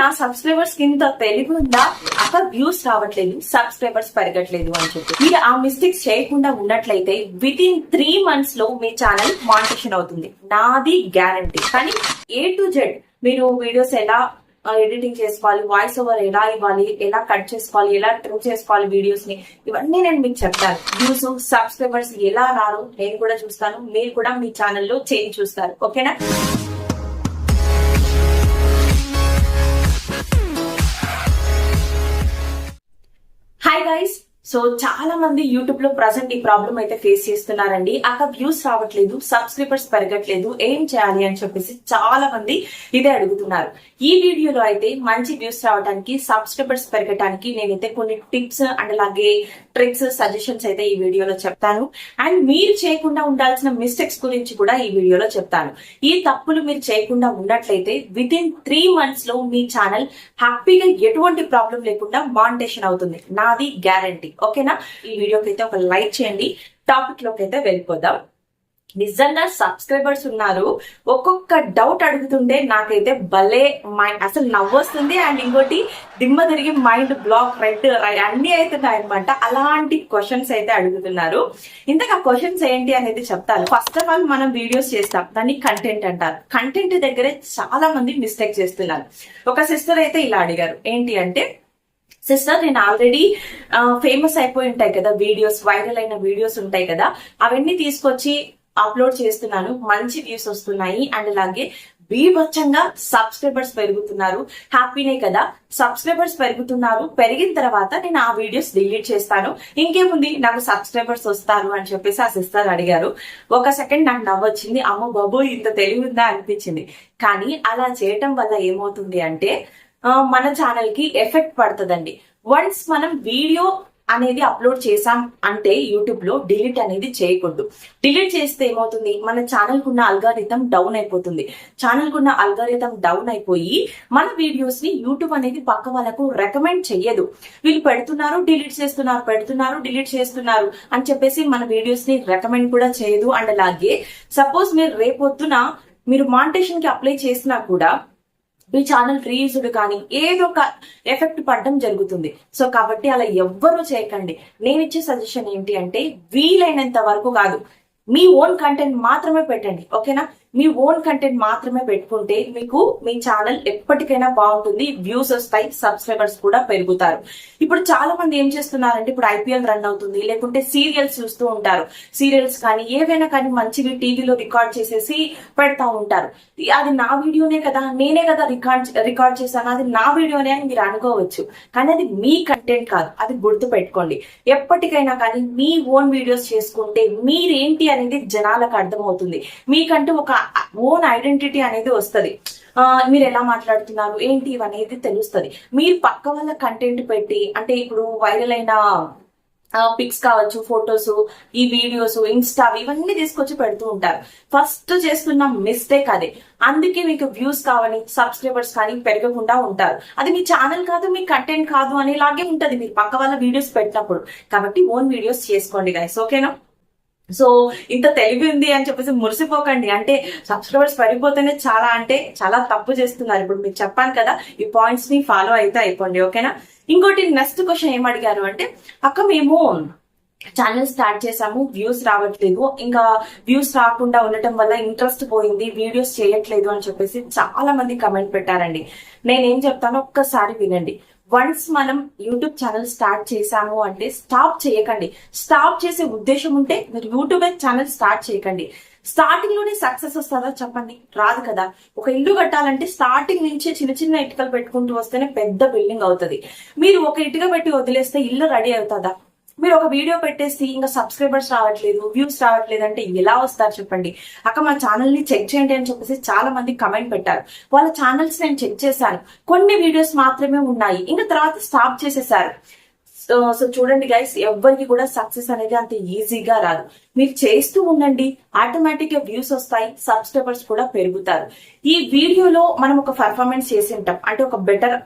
నా సబ్స్క్రైబర్స్ కింద తెలివి ఉందా అక్కడ వ్యూస్ రావట్లేదు సబ్స్క్రైబర్స్ పెరగట్లేదు అని చెప్పి. మీరు ఆ మిస్టేక్స్ చేయకుండా ఉన్నట్లయితే విత్ ఇన్ త్రీ మంత్స్లో మీ ఛానల్ మానిటేషన్ అవుతుంది. నాది గ్యారంటీ కానీ ఏ టు జెడ్ మీరు వీడియోస్ ఎలా ఎడిటింగ్ చేసుకోవాలి వాయిస్ ఓవర్ ఎలా ఇవ్వాలి ఎలా కట్ చేసుకోవాలి ఎలా ట్రిమ్ చేసుకోవాలి వీడియోస్ని ఇవన్నీ నేను మీకు చెప్తాను. వ్యూస్ సబ్స్క్రైబర్స్ ఎలా రారు నేను కూడా చూస్తాను. మీరు కూడా మీ ఛానల్లో చేంజ్ చూస్తారు. ఓకేనా హాయ్ గైస్ సో చాలా మంది యూట్యూబ్లో ప్రజెంట్ ఈ ప్రాబ్లం అయితే ఫేస్ చేస్తున్నారండి. అక్కడ వ్యూస్ రావట్లేదు సబ్స్క్రైబర్స్ పెరగట్లేదు ఏం చేయాలి అని చెప్పేసి చాలా మంది ఇదే అడుగుతున్నారు. ఈ వీడియోలో అయితే మంచి వ్యూస్ రావడానికి సబ్స్క్రైబర్స్ పెరగడానికి నేనైతే కొన్ని టిప్స్ అండ్ అలాగే ట్రిక్స్ సజెషన్స్ అయితే ఈ వీడియోలో చెప్తాను. అండ్ మీరు చేయకుండా ఉండాల్సిన మిస్టేక్స్ గురించి కూడా ఈ వీడియోలో చెప్తాను. ఈ తప్పులు మీరు చేయకుండా ఉన్నట్లయితే విత్ ఇన్ త్రీ మంత్స్లో మీ ఛానల్ హ్యాపీగా ఎటువంటి ప్రాబ్లం లేకుండా మానిటేషన్ అవుతుంది. నాది గ్యారంటీ ఓకేనా? ఈ వీడియోకి అయితే ఒక లైక్ చేయండి. టాపిక్లోకి అయితే వెళ్ళిపోదాం. నిజంగా సబ్స్క్రైబర్స్ ఉన్నారు. ఒక్కొక్క డౌట్ అడుగుతుంటే నాకైతే భలే మైండ్ అసలు నవ్వొస్తుంది అండ్ ఇంకోటి దిమ్మ తిరిగి మైండ్ బ్లాక్ రెడ్ అన్ని అవుతున్నాయి అనమాట అలాంటి క్వశ్చన్స్ అయితే అడుగుతున్నారు. ఇంతకు ఆ క్వశ్చన్స్ ఏంటి అనేది చెప్తాను. ఫస్ట్ ఆఫ్ ఆల్ మనం వీడియోస్ చేస్తాం. దాన్ని కంటెంట్ అంటారు. కంటెంట్ దగ్గరే చాలా మంది మిస్టేక్ చేస్తున్నారు. ఒక సిస్టర్ అయితే ఇలా అడిగారు. ఏంటి అంటే సిస్టర్ నేను ఆల్రెడీ ఫేమస్ అయిపోయి ఉంటాయి కదా వీడియోస్ వైరల్ అయిన వీడియోస్ ఉంటాయి కదా అవన్నీ తీసుకొచ్చి అప్లోడ్ చేస్తున్నాను. మంచి వ్యూస్ వస్తున్నాయి. అండ్ అలాగే బీభత్సంగా సబ్స్క్రైబర్స్ పెరుగుతున్నారు. హ్యాపీనే కదా. సబ్స్క్రైబర్స్ పెరుగుతున్నారు. పెరిగిన తర్వాత నేను ఆ వీడియోస్ డిలీట్ చేస్తాను. ఇంకేముంది? నాకు సబ్స్క్రైబర్స్ వస్తారు అని చెప్పేసి ఆ సిస్టర్ అడిగారు. ఒక సెకండ్ నాకు నవ్వొచ్చింది. అమ్మ బాబు ఇంత తెలివి ఉందా అనిపించింది. కానీ అలా చేయటం వల్ల ఏమవుతుంది అంటే మన ఛానల్కి ఎఫెక్ట్ పడుతుందండి. వన్స్ మనం వీడియో అనేది అప్లోడ్ చేసాం అంటే యూట్యూబ్లో డిలీట్ అనేది చేయకూడదు. డిలీట్ చేస్తే ఏమవుతుంది? మన ఛానల్ కున్న అల్గారిథం డౌన్ అయిపోతుంది. ఛానల్ కున్న అల్గారిథం డౌన్ అయిపోయి మన వీడియోస్ని యూట్యూబ్ అనేది పక్క వాళ్ళకు రికమెండ్ చెయ్యదు. వీళ్ళు పెడుతున్నారు డిలీట్ చేస్తున్నారు పెడుతున్నారు డిలీట్ చేస్తున్నారు అని చెప్పేసి మన వీడియోస్ని రికమెండ్ కూడా చేయదు. అండ్ అలాగే సపోజ్ మీరు రేపొద్దున మీరు మాంటేషన్కి అప్లై చేసినా కూడా మీ ఛానల్ రీయూజ్డ్ కానీ ఏదో ఒక ఎఫెక్ట్ పడడం జరుగుతుంది. సో కాబట్టి అలా ఎవ్వరూ చేయకండి. నేను ఇచ్చే సజెషన్ ఏంటి అంటే వీలైనంత వరకు కాదు. మీ ఓన్ కంటెంట్ మాత్రమే పెట్టండి. ఓకేనా మీ ఓన్ కంటెంట్ మాత్రమే పెట్టుకుంటే మీకు మీ ఛానల్ ఎప్పటికైనా బాగుంటుంది. వ్యూస్ వస్తాయి సబ్స్క్రైబర్స్ కూడా పెరుగుతారు. ఇప్పుడు చాలా మంది ఏం చేస్తున్నారంటే ఇప్పుడు ఐపీఎల్ రన్ అవుతుంది లేకుంటే సీరియల్స్ చూస్తూ ఉంటారు. సీరియల్స్ కానీ ఏవైనా కానీ మంచివి టీవీలో రికార్డ్ చేసేసి పెడతా ఉంటారు. అది నా వీడియోనే కదా నేనే కదా రికార్డ్ రికార్డ్ చేశాను అది నా వీడియోనే అని మీరు అనుకోవచ్చు. కానీ అది మీ కంటెంట్ కాదు అది గుర్తు పెట్టుకోండి. ఎప్పటికైనా కానీ మీ ఓన్ వీడియోస్ చేసుకుంటే మీరేంటి అనేది జనాలకు అర్థమవుతుంది. మీకంటూ ఒక ఓన్ ఐడెంటిటీ అనేది వస్తుంది. మీరు ఎలా మాట్లాడుతున్నారు? ఏంటి ఇవనేది తెలుస్తుంది. మీరు పక్క వాళ్ళ కంటెంట్ పెట్టి అంటే ఇప్పుడు వైరల్ అయిన పిక్స్ కావచ్చు ఫొటోస్ ఈ వీడియోస్ ఇన్స్టా ఇవన్నీ తీసుకొచ్చి పెడుతూ ఉంటారు. ఫస్ట్ చేస్తున్న మిస్టేక్ అదే. అందుకే మీకు వ్యూస్ కావాలి సబ్స్క్రైబర్స్ కానీ పెరగకుండా ఉంటారు. అది మీ ఛానల్ కాదు మీ కంటెంట్ కాదు అనేలాగే ఉంటది. మీరు పక్క వాళ్ళ వీడియోస్ పెట్టినప్పుడు. కాబట్టి ఓన్ వీడియోస్ చేసుకోండి గైస్ ఓకేనా సో ఇంత తెలివి ఉంది అని చెప్పేసి మురిసిపోకండి. అంటే సబ్స్క్రైబర్స్ పడిపోతేనే చాలా అంటే చాలా తప్పు చేస్తున్నారు. ఇప్పుడు మీకు చెప్పాను కదా ఈ పాయింట్స్ని ఫాలో అయితే అయిపోండి ఓకేనా? ఇంకోటి నెక్స్ట్ క్వశ్చన్ ఏం అడిగారు అంటే అక్క మేము ఛానల్ స్టార్ట్ చేసాము వ్యూస్ రావట్లేదు. ఇంకా వ్యూస్ రాకుండా ఉండటం వల్ల ఇంట్రెస్ట్ పోయింది వీడియోస్ చేయట్లేదు అని చెప్పేసి చాలా మంది కమెంట్ పెట్టారండి. నేనేం చెప్తానో ఒక్కసారి వినండి. వన్స్ మనం యూట్యూబ్ ఛానల్ స్టార్ట్ చేశాము అంటే స్టాప్ చేయకండి. స్టాప్ చేసే ఉద్దేశం ఉంటే మీరు యూట్యూబ్ ఛానల్ స్టార్ట్ చేయకండి. స్టార్టింగ్లోనే సక్సెస్ వస్తుందా చెప్పండి? రాదు కదా. ఒక ఇల్లు కట్టాలంటే స్టార్టింగ్ నుంచి చిన్న చిన్న ఇటుకలు పెట్టుకుంటూ వస్తేనే పెద్ద బిల్డింగ్ అవుతుంది. మీరు ఒక ఇటుక పెట్టి వదిలేస్తే ఇల్లు రెడీ అవుతుందా? మీరు ఒక వీడియో పెట్టేసి ఇంకా సబ్స్క్రైబర్స్ రావట్లేదు వ్యూస్ రావట్లేదు అంటే ఎలా వస్తారు చెప్పండి? అక్క మా ఛానల్ని చెక్ చేయండి అని చెప్పేసి చాలా మంది కమెంట్ పెట్టారు. వాళ్ళ ఛానల్స్ నేను చెక్ చేశాను. కొన్ని వీడియోస్ మాత్రమే ఉన్నాయి. ఇంకా తర్వాత స్టాప్ చేసేసారు. సో చూడండి గైస్ ఎవ్వరికి కూడా సక్సెస్ అనేది అంత ఈజీగా రాదు. మీరు చేస్తూ ఉండండి ఆటోమేటిక్గా వ్యూస్ వస్తాయి సబ్స్క్రైబర్స్ కూడా పెరుగుతారు. ఈ వీడియోలో మనం ఒక పర్ఫార్మెన్స్ చేసి ఉంటాం. అంటే ఒక బెటర్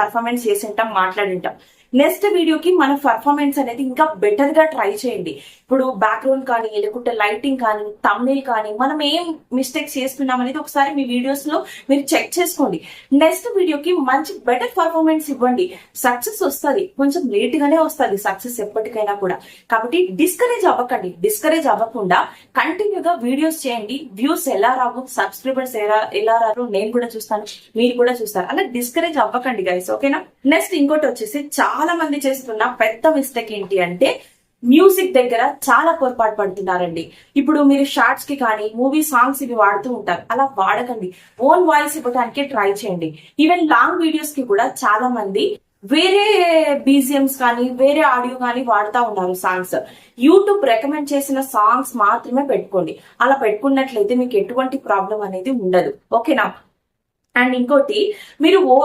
పర్ఫార్మెన్స్ చేసి ఉంటాం మాట్లాడింటాం నెక్స్ట్ వీడియోకి మన పర్ఫార్మెన్స్ అనేది ఇంకా బెటర్గా ట్రై చేయండి. ఇప్పుడు బ్యాక్గ్రౌండ్ కానీ లేకుంటే లైటింగ్ కానీ తమ్నేల్ కానీ మనం ఏం మిస్టేక్స్ చేస్తున్నాం అనేది ఒకసారి మీ వీడియోస్లో మీరు చెక్ చేసుకోండి. నెక్స్ట్ వీడియోకి మంచి బెటర్ పర్ఫార్మెన్స్ ఇవ్వండి. సక్సెస్ వస్తుంది. కొంచెం లేట్ గానే వస్తుంది సక్సెస్ ఎప్పటికైనా కూడా. కాబట్టి డిస్కరేజ్ అవ్వకండి. డిస్కరేజ్ అవ్వకుండా కంటిన్యూగా వీడియోస్ చేయండి. వ్యూస్ ఎలా రావు? సబ్స్క్రైబర్స్ ఎలా ఎలా రారు? నేను కూడా చూస్తాను. మీరు కూడా చూస్తారు. అలా డిస్కరేజ్ అవ్వకండి గైస్ ఓకేనా నెక్స్ట్ ఇంకోటి వచ్చేసి చాలా మంది చేస్తున్న పెద్ద మిస్టేక్ ఏంటి అంటే మ్యూజిక్ దగ్గర చాలా పొరపాటు పడుతున్నారండి. ఇప్పుడు మీరు షార్ట్స్కి కానీ మూవీ సాంగ్స్ ఇవి వాడుతూ ఉంటారు. అలా వాడకండి. ఓన్ వాయిస్ ఇవ్వడానికి ట్రై చేయండి. ఈవెన్ లాంగ్ వీడియోస్కి కూడా చాలా మంది వేరే బీజిఎంస్ కానీ వేరే ఆడియో కానీ వాడుతూ ఉన్నారు సాంగ్స్ యూట్యూబ్ రికమెండ్ చేసిన సాంగ్స్ మాత్రమే పెట్టుకోండి. అలా పెట్టుకున్నట్లయితే మీకు ఎటువంటి ప్రాబ్లం అనేది ఉండదు. ఓకేనా అండ్ ఇంకోటి మీరు ఓ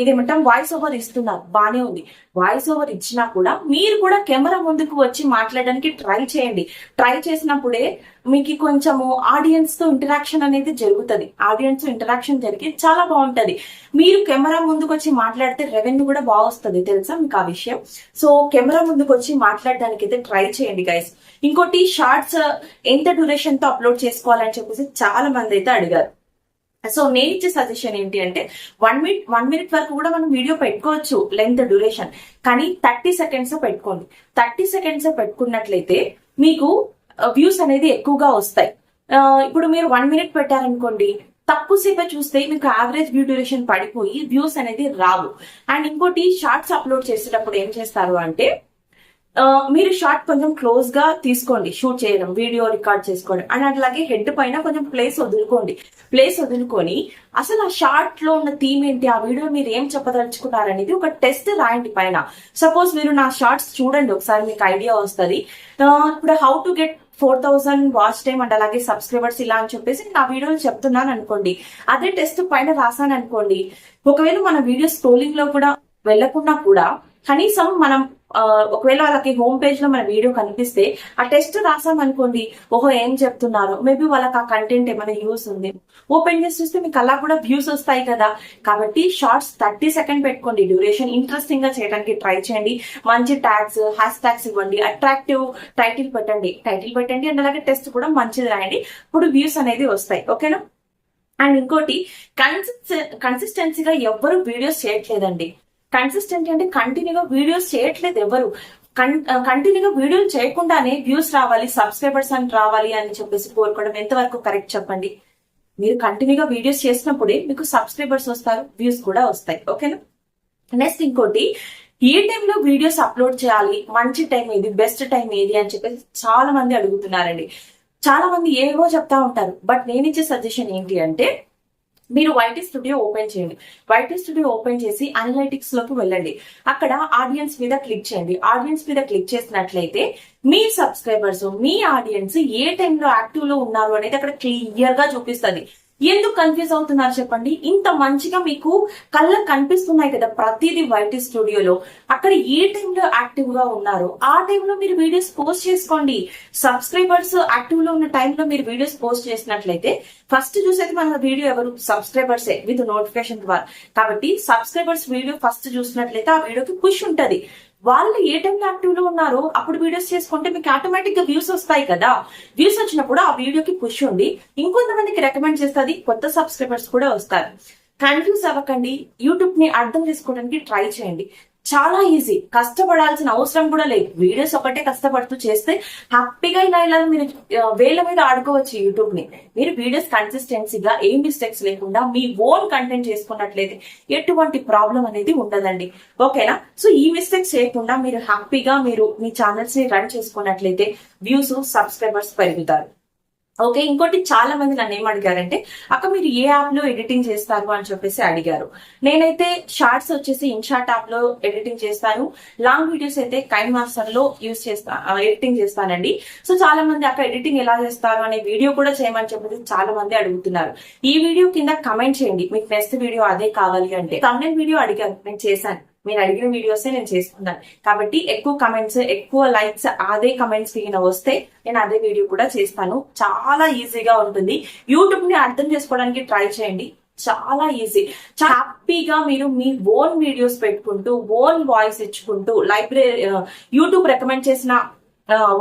ఇదేమంటాం వాయిస్ ఓవర్ ఇస్తున్నారు. బానే ఉంది. వాయిస్ ఓవర్ ఇచ్చినా కూడా మీరు కూడా కెమెరా ముందుకు వచ్చి మాట్లాడడానికి ట్రై చేయండి. ట్రై చేసినప్పుడే మీకు కొంచెము ఆడియన్స్తో ఇంటరాక్షన్ అనేది జరుగుతుంది. ఆడియన్స్తో ఇంటరాక్షన్ జరిగి చాలా బాగుంటది. మీరు కెమెరా ముందుకు వచ్చి మాట్లాడితే రెవెన్యూ కూడా బాగా వస్తుంది. తెలుసా మీకు ఆ విషయం? సో కెమెరా ముందుకు వచ్చి మాట్లాడడానికి అయితే ట్రై చేయండి గైస్ ఇంకోటి షార్ట్స్ ఎంత డ్యూరేషన్తో అప్లోడ్ చేసుకోవాలని చెప్పేసి చాలా మంది అయితే అడిగారు. సో నేను ఇచ్చే సజెషన్ ఏంటి అంటే వన్ మినిట్ వన్ మినిట్ వరకు కూడా మనం వీడియో పెట్టుకోవచ్చు లెంత్ డ్యూరేషన్ కానీ థర్టీ సెకండ్స్ పెట్టుకోండి. థర్టీ సెకండ్స్ పెట్టుకున్నట్లయితే మీకు వ్యూస్ అనేది ఎక్కువగా వస్తాయి. ఇప్పుడు మీరు వన్ మినిట్ పెట్టారనుకోండి తక్కువ సేపే చూస్తే మీకు యావరేజ్ వ్యూ డ్యూరేషన్ పడిపోయి వ్యూస్ అనేది రావు. అండ్ ఇంకోటి షార్ట్స్ అప్లోడ్ చేసేటప్పుడు ఏం చేస్తారు అంటే మీరు షార్ట్ కొంచెం క్లోజ్గా తీసుకోండి. షూట్ చేయడం వీడియో రికార్డ్ చేసుకోండి. అండ్ అట్లాగే హెడ్ పైన కొంచెం ప్లేస్ వదులుకోండి. ప్లేస్ వదులుకొని అసలు ఆ షార్ట్లో ఉన్న థీమ్ ఏంటి ఆ వీడియో మీరు ఏం చెప్పదలుచుకున్నారు అనేది ఒక టెస్ట్ రాయండి పైన. సపోజ్ మీరు నా షార్ట్స్ చూడండి ఒకసారి మీకు ఐడియా వస్తుంది. ఇప్పుడు how to get four thousand watch time and అలాగే సబ్స్క్రైబర్స్ ఇలా అని చెప్పేసి నా వీడియోలు చెప్తున్నాను అనుకోండి. అదే టెస్ట్ పైన రాసాను అనుకోండి. ఒకవేళ మన వీడియో స్క్రోలింగ్లో కూడా వెళ్ళకుండా కూడా కనీసం మనం ఒకవేళ వాళ్ళకి హోమ్ పేజ్లో మన వీడియో కనిపిస్తే ఆ టెస్ట్ రాసాం అనుకోండి ఓహో ఏం చెప్తున్నారు? మేబీ వాళ్ళకి ఆ కంటెంట్ ఏమైనా యూస్ ఉంది. ఓపెన్ చేసి చూస్తే మీకు అలా కూడా వ్యూస్ వస్తాయి కదా. కాబట్టి షార్ట్స్ థర్టీ సెకండ్ పెట్టుకోండి. డ్యూరేషన్ ఇంట్రెస్టింగ్గా చేయడానికి ట్రై చేయండి. మంచి ట్యాగ్స్ హ్యాష్ ట్యాగ్స్ ఇవ్వండి. అట్రాక్టివ్ టైటిల్ పెట్టండి. టైటిల్ పెట్టండి అండ్ అలాగే టెస్ట్ కూడా మంచిది రాయండి. ఇప్పుడు వ్యూస్ అనేది వస్తాయి. ఓకేనా అండ్ ఇంకోటి కన్సిస్ కన్సిస్టెన్సీగా ఎవ్వరు వీడియోస్ చేయట్లేదండి. కన్సిస్టెంట్ అంటే కంటిన్యూగా వీడియోస్ చేయట్లేదు ఎవరు. కంటిన్యూగా వీడియోలు చేయకుండానే వ్యూస్ రావాలి సబ్స్క్రైబర్స్ అని రావాలి అని చెప్పేసి కోరుకోవడం ఎంతవరకు కరెక్ట్ చెప్పండి? మీరు కంటిన్యూగా వీడియోస్ చేసినప్పుడే మీకు సబ్స్క్రైబర్స్ వస్తారు వ్యూస్ కూడా వస్తాయి. ఓకేనా నెక్స్ట్ ఇంకోటి ఏ టైంలో వీడియోస్ అప్లోడ్ చేయాలి? మంచి టైం ఏది? బెస్ట్ టైం ఏది? అని చెప్పేసి చాలా మంది అడుగుతున్నారండి. చాలా మంది ఏవో చెప్తా ఉంటారు. బట్ నేను ఇచ్చే సజెషన్ ఏంటి అంటే మీరు వైటీ స్టూడియో ఓపెన్ చేయండి. వైటీ స్టూడియో ఓపెన్ చేసి అనలైటిక్స్లోకి వెళ్ళండి. అక్కడ ఆడియన్స్ మీద క్లిక్ చేయండి. ఆడియన్స్ మీద క్లిక్ చేసినట్లయితే మీ సబ్స్క్రైబర్స్ మీ ఆడియన్స్ ఏ టైంలో యాక్టివ్లో ఉన్నారు అనేది అక్కడ క్లియర్గా చూపిస్తుంది. ఎందుకు కన్ఫ్యూజ్ అవుతున్నారు చెప్పండి? ఇంత మంచిగా మీకు కళ్ళకు కనిపిస్తున్నాయి కదా ప్రతిదీ వైటీ స్టూడియోలో అక్కడ ఏ టైంలో యాక్టివ్గా ఉన్నారో ఆ టైంలో మీరు వీడియోస్ పోస్ట్ చేసుకోండి. సబ్స్క్రైబర్స్ యాక్టివ్లో ఉన్న టైంలో మీరు వీడియోస్ పోస్ట్ చేసినట్లయితే ఫస్ట్ చూసేది మన వీడియో ఎవరు? సబ్స్క్రైబర్సే విత్ నోటిఫికేషన్ ద్వారా. కాబట్టి సబ్స్క్రైబర్స్ వీడియో ఫస్ట్ చూసినట్లయితే ఆ వీడియోకి పుష్ ఉంటది. వాళ్ళు ఏ టైంలో యాక్టివ్లో ఉన్నారో అప్పుడు వీడియోస్ చేసుకుంటే మీకు ఆటోమేటిక్గా వ్యూస్ వస్తాయి కదా. వ్యూస్ వచ్చినప్పుడు ఆ వీడియోకి పుష్ ఉండి ఇంకొంతమందికి రికమెండ్ చేస్తుంది కొత్త సబ్స్క్రైబర్స్ కూడా వస్తారు. కన్ఫ్యూజ్ అవ్వకండి యూట్యూబ్ని అర్థం చేసుకోవడానికి ట్రై చేయండి. చాలా ఈజీ కష్టపడాల్సిన అవసరం కూడా లేదు. వీడియోస్ ఒకటే కష్టపడుతూ చేస్తే హ్యాపీగా ఇలా ఇలా మీరు వేల మీద ఆడుకోవచ్చు యూట్యూబ్ని. మీరు వీడియోస్ కన్సిస్టెన్సీగా ఏ మిస్టేక్స్ లేకుండా మీ ఓన్ కంటెంట్ చేసుకున్నట్లయితే ఎటువంటి ప్రాబ్లం అనేది ఉండదండి. ఓకేనా సో ఈ మిస్టేక్స్ చేయకుండా మీరు హ్యాపీగా మీరు మీ ఛానల్స్ని రన్ చేసుకున్నట్లయితే వ్యూస్ సబ్స్క్రైబర్స్ పెరుగుతారు. ఓకే ఇంకోటి చాలా మంది నన్ను ఏం అడిగారంటే అక్క మీరు ఏ యాప్లో ఎడిటింగ్ చేస్తారు? అని చెప్పేసి అడిగారు. నేనైతే షార్ట్స్ వచ్చేసి ఇన్షార్ట్ యాప్లో ఎడిటింగ్ చేస్తాను. లాంగ్ వీడియోస్ అయితే కైన్ మాస్టర్లో యూస్ చేస్తా ఎడిటింగ్ చేస్తానండి. సో చాలా మంది అక్క ఎడిటింగ్ ఎలా చేస్తారు? అనే వీడియో కూడా చేయమని చెప్పేసి చాలా మంది అడుగుతున్నారు. ఈ వీడియో కింద కమెంట్ చేయండి. మీకు నెక్స్ట్ వీడియో అదే కావాలి అంటే. తమిళ వీడియో అడిగారు నేను చేశాను. మీరు అడిగిన వీడియోసే నేను చేసుకుంటాను కాబట్టి ఎక్కువ కమెంట్స్ ఎక్కువ లైక్స్ అదే కమెంట్స్ కింద వస్తే నేను అదే వీడియో కూడా చేస్తాను. చాలా ఈజీగా ఉంటుంది. యూట్యూబ్ని అర్థం చేసుకోవడానికి ట్రై చేయండి. చాలా ఈజీ హ్యాపీగా మీరు మీ ఓన్ వీడియోస్ పెట్టుకుంటూ ఓన్ వాయిస్ ఇచ్చుకుంటూ లైబ్రరీ యూట్యూబ్ రికమెండ్ చేసిన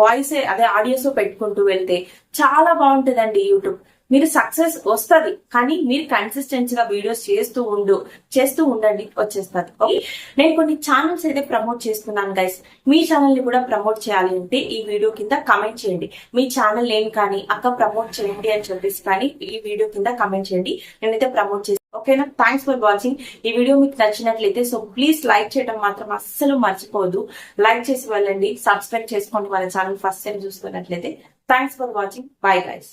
వాయిస్ అదే ఆడియోస్ పెట్టుకుంటూ వెళ్తే చాలా బాగుంటుందండి యూట్యూబ్ మీరు సక్సెస్ వస్తుంది కానీ మీరు కన్సిస్టెన్సీగా వీడియోస్ చేస్తూ ఉండు చేస్తూ ఉండండి వచ్చేస్తుంది. ఓకే నేను కొన్ని ఛానల్స్ అయితే ప్రమోట్ చేస్తున్నాను గైస్ మీ ఛానల్ని కూడా ప్రమోట్ చేయాలి అంటే ఈ వీడియో కింద కమెంట్ చేయండి. మీ ఛానల్ ఏం కానీ అక్క ప్రమోట్ చేయండి అని చెప్పేసి కానీ ఈ వీడియో కింద కమెంట్ చేయండి. నేనైతే ప్రమోట్ చేస్తాను ఓకేనా థ్యాంక్స్ ఫర్ వాచింగ్ ఈ వీడియో మీకు నచ్చినట్లయితే సో ప్లీజ్ లైక్ చేయడం మాత్రం అస్సలు మర్చిపోవద్దు లైక్ చేసి వెళ్ళండి సబ్స్క్రైబ్ చేసుకోండి మన ఛానల్ ఫస్ట్ టైం చూస్తున్నట్లయితే. Thanks for watching bye guys